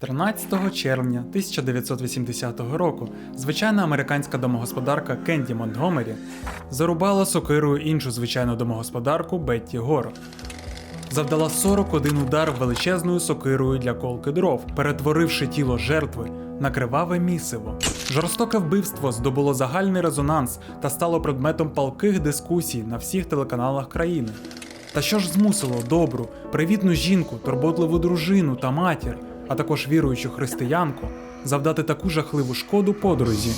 13 червня 1980 року звичайна американська домогосподарка Кенді Монтгомері зарубала сокирою іншу звичайну домогосподарку Бетті Гор. Завдала 41 удар величезною сокирою для колки дров, перетворивши тіло жертви на криваве місиво. Жорстоке вбивство здобуло загальний резонанс та стало предметом палких дискусій на всіх телеканалах країни. Та що ж змусило добру, привітну жінку, турботливу дружину та матір, а також віруючу християнку, завдати таку жахливу шкоду подрузі?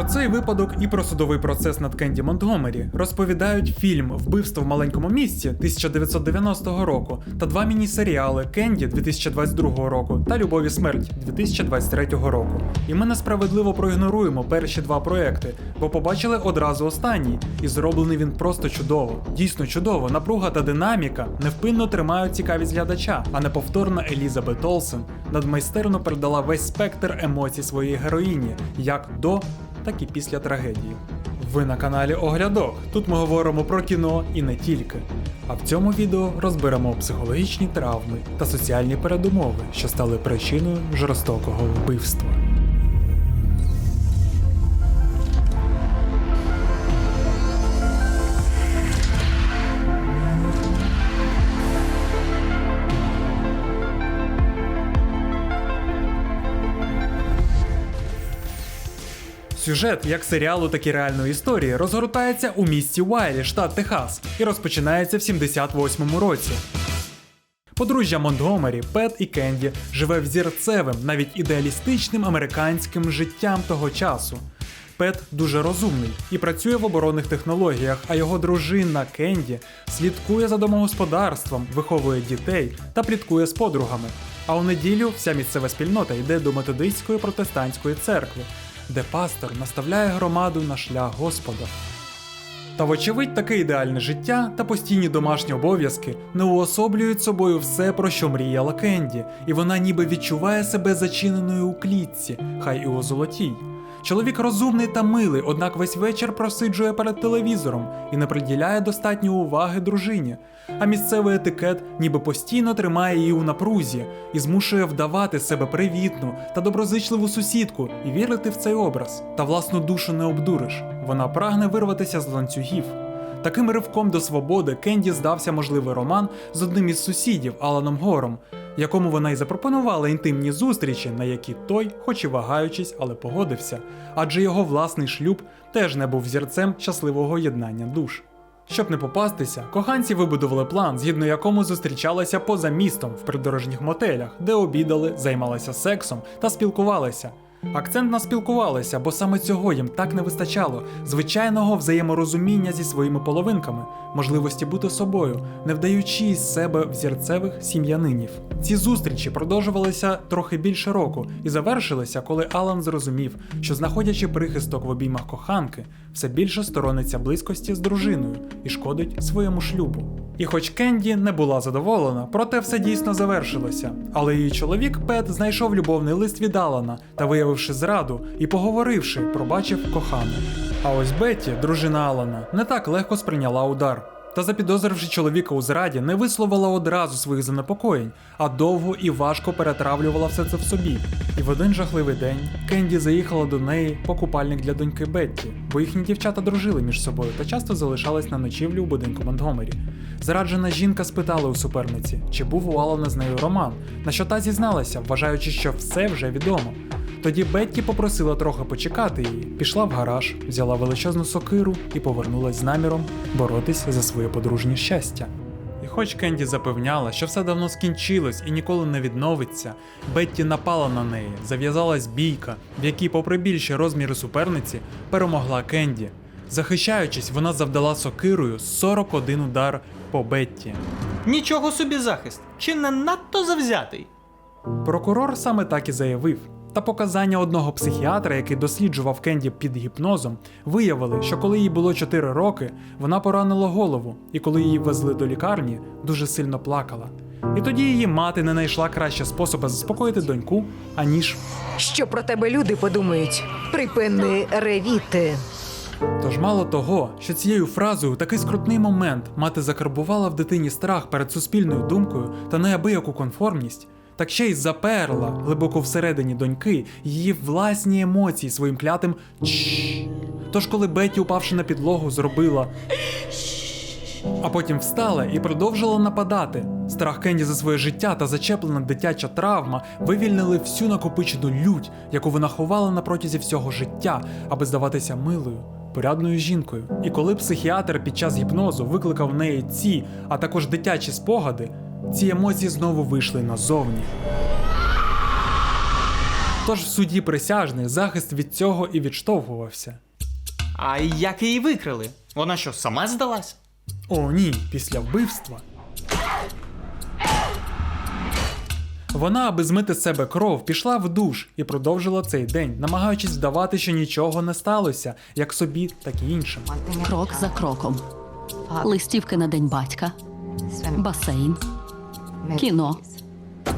Про цей випадок і про судовий процес над Кенді Монтгомері розповідають фільм Вбивство в маленькому місті 1990 року та два міні-серіали Кенді 2022 року та Любов і смерть 2023 року. І ми несправедливо проігноруємо перші два проекти, бо побачили одразу останній, і зроблений він просто чудово. Дійсно чудово. Напруга та динаміка невпинно тримають цікавість глядача, а неповторна Елізабет Олсен надмайстерно передала весь спектр емоцій своєї героїні, як до так і після трагедії. Ви на каналі Оглядок. Тут ми говоримо про кіно і не тільки. А в цьому відео розберемо психологічні травми та соціальні передумови, що стали причиною жорстокого вбивства. Сюжет як серіалу, так і реальної історії розгортається у місті Уайлі, штат Техас, і розпочинається в 78-му році. Подружжя Монтгомері, Пет і Кенді живе взірцевим, навіть ідеалістичним американським життям того часу. Пет дуже розумний і працює в оборонних технологіях, а його дружина Кенді слідкує за домогосподарством, виховує дітей та пліткує з подругами. А у неділю вся місцева спільнота йде до методистської протестантської церкви, де пастор наставляє громаду на шлях Господа. Та вочевидь таке ідеальне життя та постійні домашні обов'язки не уособлюють собою все, про що мріяла Кенді, і вона ніби відчуває себе зачиненою у клітці, хай і у золотій. Чоловік розумний та милий, однак весь вечір просиджує перед телевізором і не приділяє достатньо уваги дружині. А місцевий етикет ніби постійно тримає її у напрузі і змушує вдавати себе привітну та доброзичливу сусідку і вірити в цей образ. Та власну душу не обдуриш. Вона прагне вирватися з ланцюгів. Таким ривком до свободи Кенді здався можливий роман з одним із сусідів Аланом Гором, якому вона й запропонувала інтимні зустрічі, на які той, хоч і вагаючись, але погодився, адже його власний шлюб теж не був зірцем щасливого єднання душ. Щоб не попастися, коханці вибудували план, згідно якому зустрічалися поза містом в придорожніх мотелях, де обідали, займалися сексом та спілкувалися. Акцент на спілкувалися, бо саме цього їм так не вистачало звичайного взаєморозуміння зі своїми половинками, можливості бути собою, не вдаючи із себе взірцевих сім'янинів. Ці зустрічі продовжувалися трохи більше року і завершилися, коли Алан зрозумів, що знаходячи прихисток в обіймах коханки, все більше сторониться близькості з дружиною і шкодить своєму шлюбу. І хоч Кенді не була задоволена, проте все дійсно завершилося. Але її чоловік Пет знайшов любовний лист від Алана та, виявивши зраду і поговоривши, пробачив кохану. А ось Бетті, дружина Алана, не так легко сприйняла удар. Та запідозривши чоловіка у зраді, не висловила одразу своїх занепокоєнь, а довго і важко перетравлювала все це в собі. І в один жахливий день Кенді заїхала до неї по купальник для доньки Бетті, бо їхні дівчата дружили між собою та часто залишались на ночівлі у будинку Монтгомері. Зраджена жінка спитала у суперниці, чи був у Алана з нею роман, на що та зізналася, вважаючи, що все вже відомо. Тоді Бетті попросила трохи почекати її, пішла в гараж, взяла величезну сокиру і повернулась з наміром боротись за своє подружнє щастя. І хоч Кенді запевняла, що все давно скінчилось і ніколи не відновиться, Бетті напала на неї, зав'язалась бійка, в якій, попри більші розміри суперниці, перемогла Кенді. Захищаючись, вона завдала сокирою 41 удар по Бетті. Нічого собі захист, чи не надто завзятий? Прокурор саме так і заявив. Та показання одного психіатра, який досліджував Кенді під гіпнозом, виявили, що коли їй було 4 роки, вона поранила голову, і коли її везли до лікарні, дуже сильно плакала. І тоді її мати не знайшла краще способа заспокоїти доньку, аніж Що про тебе люди подумають? Припини ревіти. Тож мало того, що цією фразою у такий скрутний момент мати закарбувала в дитині страх перед суспільною думкою та неабияку конформність, так ще й заперла глибоко всередині доньки її власні емоції своїм клятим «Чш». Тож, коли Бетті, упавши на підлогу, зробила а потім встала і продовжила нападати. Страх Кенді за своє життя та зачеплена дитяча травма вивільнили всю накопичену лють, яку вона ховала на протязі всього життя, аби здаватися милою, порядною жінкою. І коли психіатр під час гіпнозу викликав в неї ці, а також дитячі спогади, ці емоції знову вийшли назовні. Тож в суді присяжних захист від цього і відштовхувався. А як її викрили? Вона що, сама здалась? О, ні, після вбивства. Вона, аби змити з себе кров, пішла в душ і продовжила цей день, намагаючись вдавати, що нічого не сталося, як собі, так і іншим. Крок за кроком. Листівки на день батька, басейн, кіно.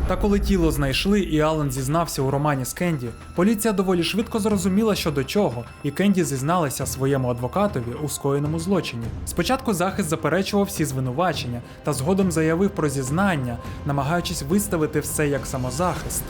Та коли тіло знайшли і Алан зізнався у романі з Кенді, поліція доволі швидко зрозуміла, що до чого, і Кенді зізналася своєму адвокатові у скоєному злочині. Спочатку захист заперечував всі звинувачення та згодом заявив про зізнання, намагаючись виставити все як самозахист.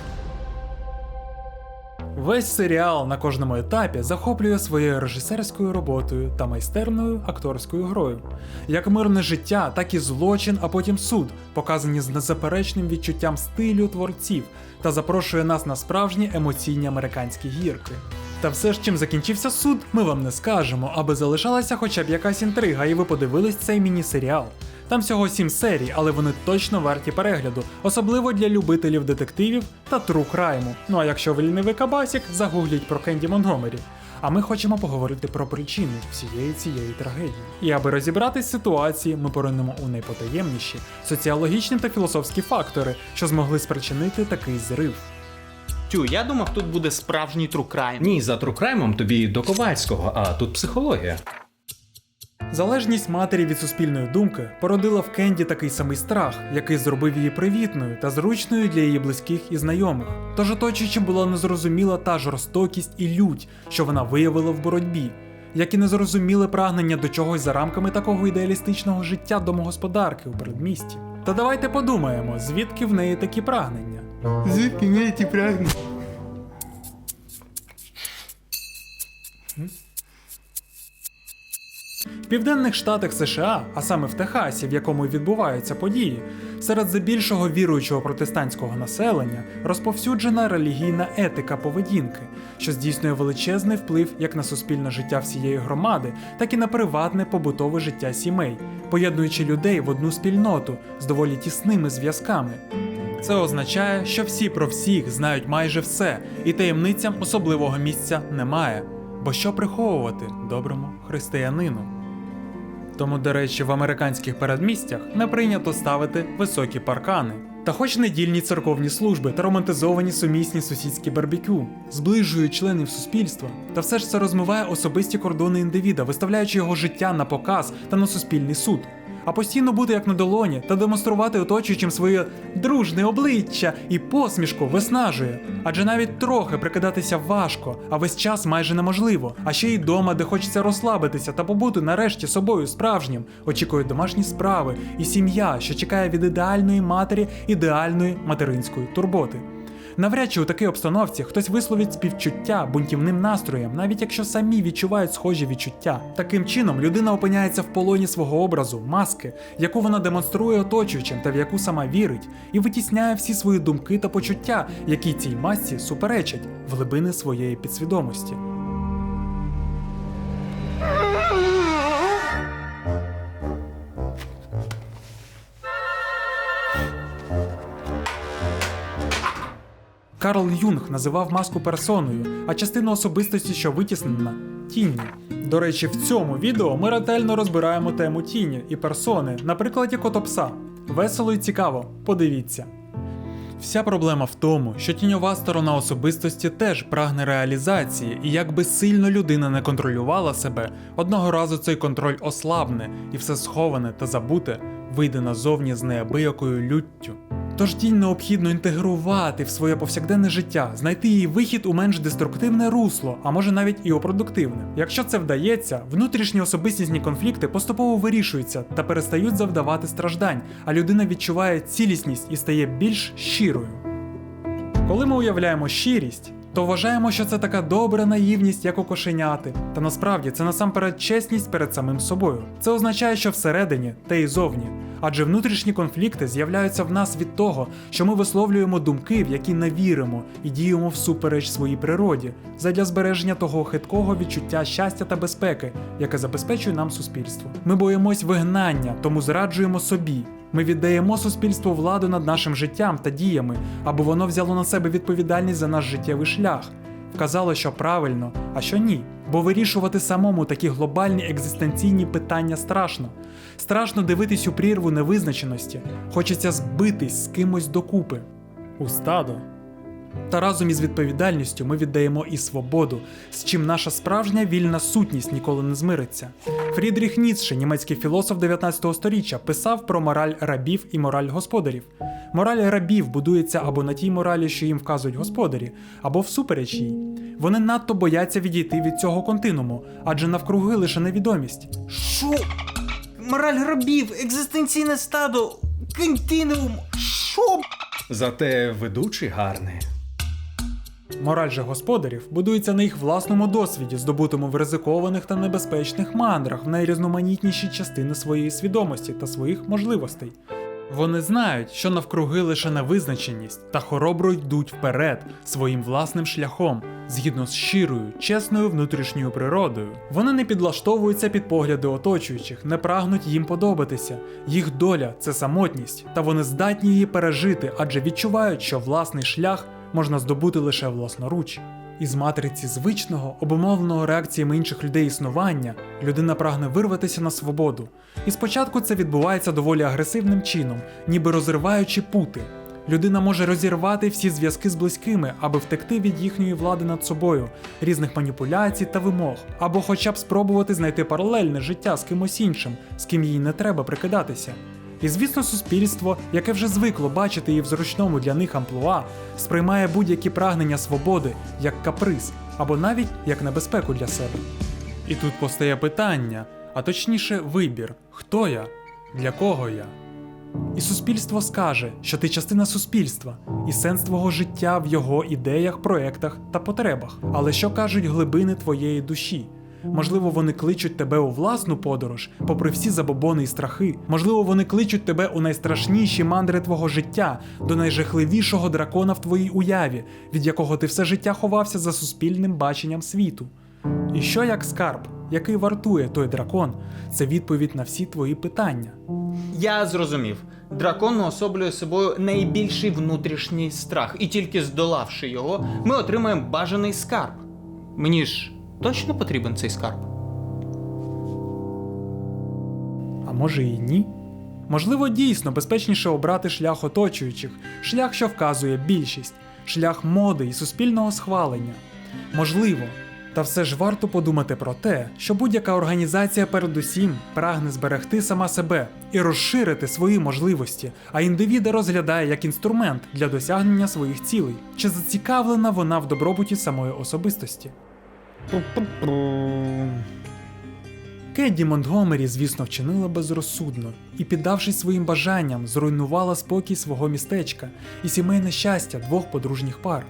Весь серіал на кожному етапі захоплює своєю режисерською роботою та майстерною акторською грою. Як мирне життя, так і злочин, а потім суд, показані з незаперечним відчуттям стилю творців та запрошує нас на справжні емоційні американські гірки. Та все ж чим закінчився суд, ми вам не скажемо, аби залишалася хоча б якась інтрига, і ви подивились цей міні-серіал. Там всього 7 серій, але вони точно варті перегляду, особливо для любителів детективів та тру крайму. Ну а якщо ви лінивий кабасік, загугліть про Кенді Монгомері. А ми хочемо поговорити про причини всієї цієї трагедії. І аби розібратись з ситуації, ми поринемо у найпотаємніші соціологічні та філософські фактори, що змогли спричинити такий зрив. Тю, я думав, тут буде справжній true crime. Ні, за трукраймом тобі до Ковальського, а тут психологія. Залежність матері від суспільної думки породила в Кенді такий самий страх, який зробив її привітною та зручною для її близьких і знайомих. Тож оточуючим була незрозуміла та жорстокість і лють, що вона виявила в боротьбі, як і незрозуміле прагнення до чогось за рамками такого ідеалістичного життя домогосподарки у передмісті. Та давайте подумаємо, звідки в неї такі прагнення. Звідки в неї ті прагнення? В південних штатах США, а саме в Техасі, в якому відбуваються події, серед здебільшого віруючого протестантського населення розповсюджена релігійна етика поведінки, що здійснює величезний вплив як на суспільне життя всієї громади, так і на приватне побутове життя сімей, поєднуючи людей в одну спільноту з доволі тісними зв'язками. Це означає, що всі про всіх знають майже все, і таємницям особливого місця немає. Бо що приховувати доброму християнину? Тому, до речі, в американських передмістях не прийнято ставити високі паркани. Та хоч недільні церковні служби та романтизовані сумісні сусідські барбекю зближують членів суспільства, та все ж це розмиває особисті кордони індивіда, виставляючи його життя на показ та на суспільний суд. А постійно бути як на долоні та демонструвати оточуючим своє дружне обличчя і посмішку виснажує. Адже навіть трохи прикидатися важко, а весь час майже неможливо. А ще й дома, де хочеться розслабитися та побути нарешті собою справжнім, очікують домашні справи і сім'я, що чекає від ідеальної матері ідеальної материнської турботи. Навряд чи у такій обстановці хтось висловить співчуття бунтівним настроєм, навіть якщо самі відчувають схожі відчуття. Таким чином, людина опиняється в полоні свого образу, маски, яку вона демонструє оточуючим та в яку сама вірить, і витісняє всі свої думки та почуття, які цій масці суперечать в глибини своєї підсвідомості. Карл Юнг називав маску персоною, а частину особистості, що витіснена тінню. До речі, в цьому відео ми ретельно розбираємо тему тіні і персони на прикладі котопса. Весело і цікаво, подивіться. Вся проблема в тому, що тіньова сторона особистості теж прагне реалізації, і якби сильно людина не контролювала себе, одного разу цей контроль ослабне, і все сховане та забуте вийде назовні з неабиякою люттю. Тож тінь необхідно інтегрувати в своє повсякденне життя, знайти її вихід у менш деструктивне русло, а може навіть і у продуктивне. Якщо це вдається, внутрішні особистісні конфлікти поступово вирішуються та перестають завдавати страждань, а людина відчуває цілісність і стає більш щирою. Коли ми уявляємо щирість, то вважаємо, що це така добра наївність, як у кошеняти. Та насправді це насамперед чесність перед самим собою. Це означає, що всередині та й зовні. Адже внутрішні конфлікти з'являються в нас від того, що ми висловлюємо думки, в які не віримо, і діємо всупереч своїй природі, задля збереження того хиткого відчуття щастя та безпеки, яке забезпечує нам суспільство. Ми боїмось вигнання, тому зраджуємо собі. Ми віддаємо суспільству владу над нашим життям та діями, аби воно взяло на себе відповідальність за наш життєвий шлях, вказало, що правильно, а що ні. Бо вирішувати самому такі глобальні екзистенційні питання страшно. Страшно дивитись у прірву невизначеності, хочеться збитись з кимось докупи. У стадо. Та разом із відповідальністю ми віддаємо і свободу, з чим наша справжня вільна сутність ніколи не змириться. Фрідріх Ніцше, німецький філософ 19 століття, писав про мораль рабів і мораль господарів. Мораль рабів будується або на тій моралі, що їм вказують господарі, або всупереч їй. Вони надто бояться відійти від цього континууму, адже навкруги лише невідомість. Що? Мораль рабів, екзистенційне стадо, континуум. Що? Зате ведучий гарний. Мораль же господарів будується на їх власному досвіді, здобутому в ризикованих та небезпечних мандрах в найрізноманітніші частини своєї свідомості та своїх можливостей. Вони знають, що навкруги лише невизначеність та хоробро йдуть вперед своїм власним шляхом, згідно з щирою, чесною внутрішньою природою. Вони не підлаштовуються під погляди оточуючих, не прагнуть їм подобатися. Їх доля це самотність, та вони здатні її пережити, адже відчувають, що власний шлях можна здобути лише власноруч. Із матриці звичного, обумовленого реакціями інших людей існування, людина прагне вирватися на свободу. І спочатку це відбувається доволі агресивним чином, ніби розриваючи пути. Людина може розірвати всі зв'язки з близькими, аби втекти від їхньої влади над собою, різних маніпуляцій та вимог, або хоча б спробувати знайти паралельне життя з кимось іншим, з ким їй не треба прикидатися. І звісно, суспільство, яке вже звикло бачити її в зручному для них амплуа, сприймає будь-які прагнення свободи як каприз або навіть як небезпеку для себе. І тут постає питання, а точніше вибір: хто я, для кого я. І суспільство скаже, що ти частина суспільства, і сенс твого життя в його ідеях, проектах та потребах. Але що кажуть глибини твоєї душі? Можливо, вони кличуть тебе у власну подорож, попри всі забобони і страхи. Можливо, вони кличуть тебе у найстрашніші мандри твого життя, до найжахливішого дракона в твоїй уяві, від якого ти все життя ховався за суспільним баченням світу. І що як скарб, який вартує той дракон, це відповідь на всі твої питання. Я зрозумів. Дракон уособлює собою найбільший внутрішній страх, і тільки здолавши його, ми отримаємо бажаний скарб. Мені ж точно потрібен цей скарб. А може і ні? Можливо, дійсно безпечніше обрати шлях оточуючих, шлях, що вказує більшість, шлях моди і суспільного схвалення. Можливо. Та все ж варто подумати про те, що будь-яка організація передусім прагне зберегти сама себе і розширити свої можливості, а індивіда розглядає як інструмент для досягнення своїх цілей. Чи зацікавлена вона в добробуті самої особистості? Кедді Монтгомері, звісно, вчинила безрозсудно і, піддавшись своїм бажанням, зруйнувала спокій свого містечка і сімейне щастя двох подружніх пар.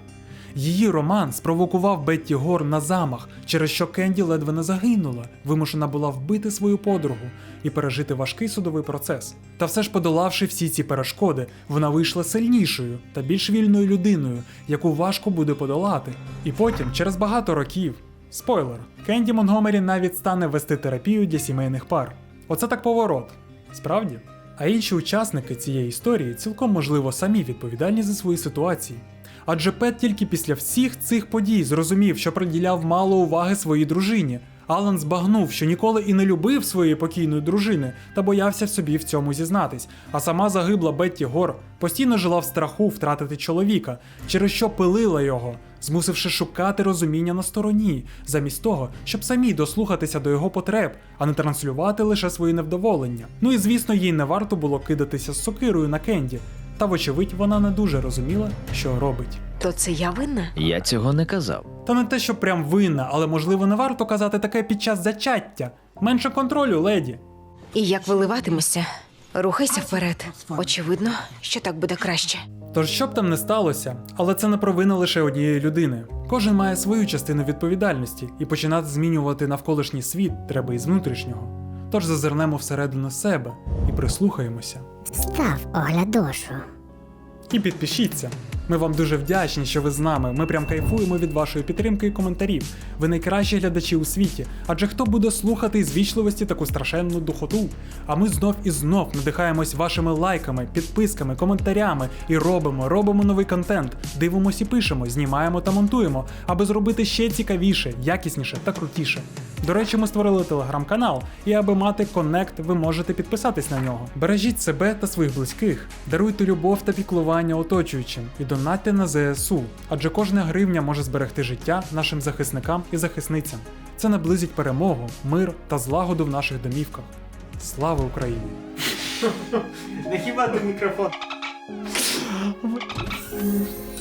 Її роман спровокував Бетті Гор на замах, через що Кенді ледве не загинула, вимушена була вбити свою подругу і пережити важкий судовий процес. Та все ж подолавши всі ці перешкоди, вона вийшла сильнішою та більш вільною людиною, яку важко буде подолати. І потім, через багато років, спойлер, Кенді Монгомері навіть стане вести терапію для сімейних пар. Оце так поворот. Справді? А інші учасники цієї історії цілком можливо самі відповідальні за свої ситуації. Адже Пет тільки після всіх цих подій зрозумів, що приділяв мало уваги своїй дружині. Алан збагнув, що ніколи і не любив своєї покійної дружини та боявся собі в цьому зізнатись. А сама загибла Бетті Гор постійно жила в страху втратити чоловіка, через що пилила його, змусивши шукати розуміння на стороні, замість того, щоб самі дослухатися до його потреб, а не транслювати лише свої невдоволення. Ну і звісно, їй не варто було кидатися з сокирою на Кенді. та вочевидь вона не дуже розуміла, що робить. То це я винна? Я цього не казав. Та не те, що прям винна, але можливо не варто казати таке під час зачаття. Менше контролю, леді. І як виливатимешся? Рухайся вперед. Очевидно, що так буде краще. Тож що б там не сталося, але це не провина лише однієї людини. Кожен має свою частину відповідальності, і починати змінювати навколишній світ треба із внутрішнього. Тож зазирнемо всередину себе і прислухаємося. Став оглядошу. І підпишіться. Ми вам дуже вдячні, що ви з нами. Ми прям кайфуємо від вашої підтримки і коментарів. Ви найкращі глядачі у світі. Адже хто буде слухати із вічливості таку страшенну духоту? А ми знов і знов надихаємось вашими лайками, підписками, коментарями і робимо, робимо новий контент. Дивимось і пишемо, знімаємо та монтуємо, аби зробити ще цікавіше, якісніше та крутіше. До речі, ми створили телеграм-канал, і аби мати коннект, ви можете підписатись на нього. Бережіть себе та своїх близьких, даруйте любов та піклування оточуючим і донатьте на ЗСУ, адже кожна гривня може зберегти життя нашим захисникам і захисницям. Це наблизить перемогу, мир та злагоду в наших домівках. Слава Україні! Не хіба ти мікрофон?